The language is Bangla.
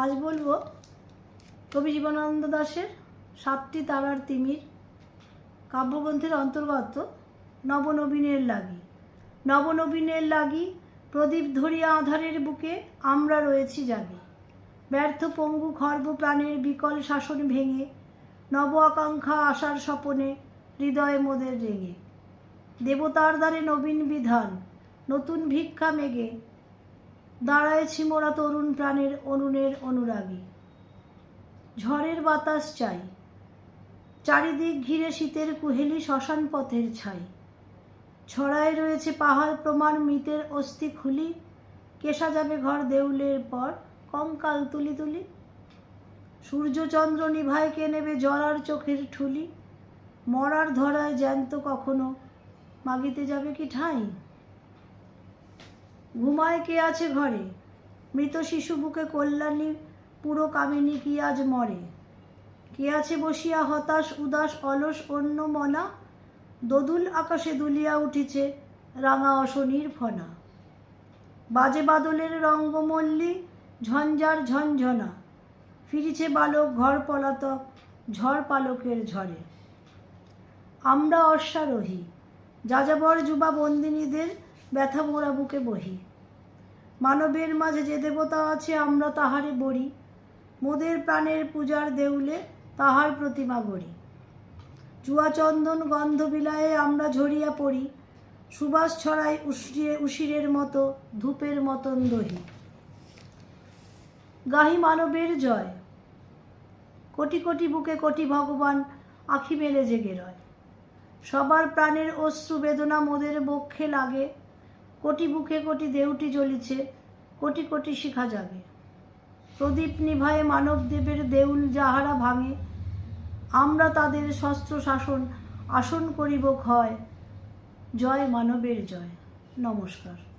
আজ বলব, কবি জীবনানন্দ দাশের সাতটি তারার তিমির কাব্যগ্রন্থের অন্তর্গত নবনবীনের লাগি। নবনবীনের লাগি প্রদীপ ধরিয়া আধারের বুকে আমরা রয়েছি জাগে। ব্যর্থ পঙ্গু খর্ব প্রাণের বিকল শাসন ভেঙে, নব আকাঙ্ক্ষা আশার স্বপনে হৃদয়ে মোদের রেঙে। দেবতার দ্বারে নবীন বিধান, নতুন ভিক্ষা মেগে দাঁড়ায়েছি মোরা তরুণ প্রাণের অনুনের অনুরাগী। ঝড়ের বাতাস চাই, চারিদিক ঘিরে শীতের কুহেলি শ্মশান পথের ছাই। ছড়ায় রয়েছে পাহাড় প্রমাণ মৃতের অস্থি খুলি কেশা যাবে ঘর দেউলের পর কঙ্কাল তুলি তুলি। সূর্যচন্দ্র নিভায় কে নেবে জরার চোখের ঠুলি। মরার ধরায় জ্যান্ত কখনো মাগিতে যাবে কি ঠাঁই? ঘুমায় কে আছে ঘরে? মৃত শিশু বুকে কল্যাণী, পুরো কামিনী কি আজ মরে? কে আছে বসিয়া হতাশ, উদাস, অলস, অন্য মনা? দোদুল আকাশে দুলিয়া উঠিছে রাঙা অশনির ফনা। বাজে বাদলের রঙ্গমল্লী, ঝঞ্ঝার ঝঞ্ঝনা। ফিরিছে বালক, ঘর পলাতক, ঝড় পালকের ঝড়ে। আমরা অশ্বারোহী, যাযাবর যুবা বন্দিনীদের ব্যথা মোরা বুকে বহি। মানবের মাঝে যে দেবতা আছে, আমরা তাহারে বড়ি। মোদের প্রাণের পূজার দেউলে তাহার প্রতিমা গড়ি। চুয়াচন্দন গন্ধ বিলায়ে আমরা ঝরিয়া পড়ি। সুবাস ছড়াই উশিরে উশিরের মতো, ধূপের মতন দহি। গাহি মানবের জয়। কোটি কোটি বুকে কোটি ভগবান আখি মেলে জেগে রয়। সবার প্রাণের অশ্রু বেদনা মোদের বক্ষে লাগে। কোটি বুকে কোটি দেউটি জ্বলিছে, কোটি কোটি শিখা জাগে। প্রদীপ নিভায়ে মানবদেবের দেউল যাহারা ভাঙে, আমরা তাদের শস্ত্র শাসন আসন করিব ক্ষয়। জয় মানবের জয়। নমস্কার।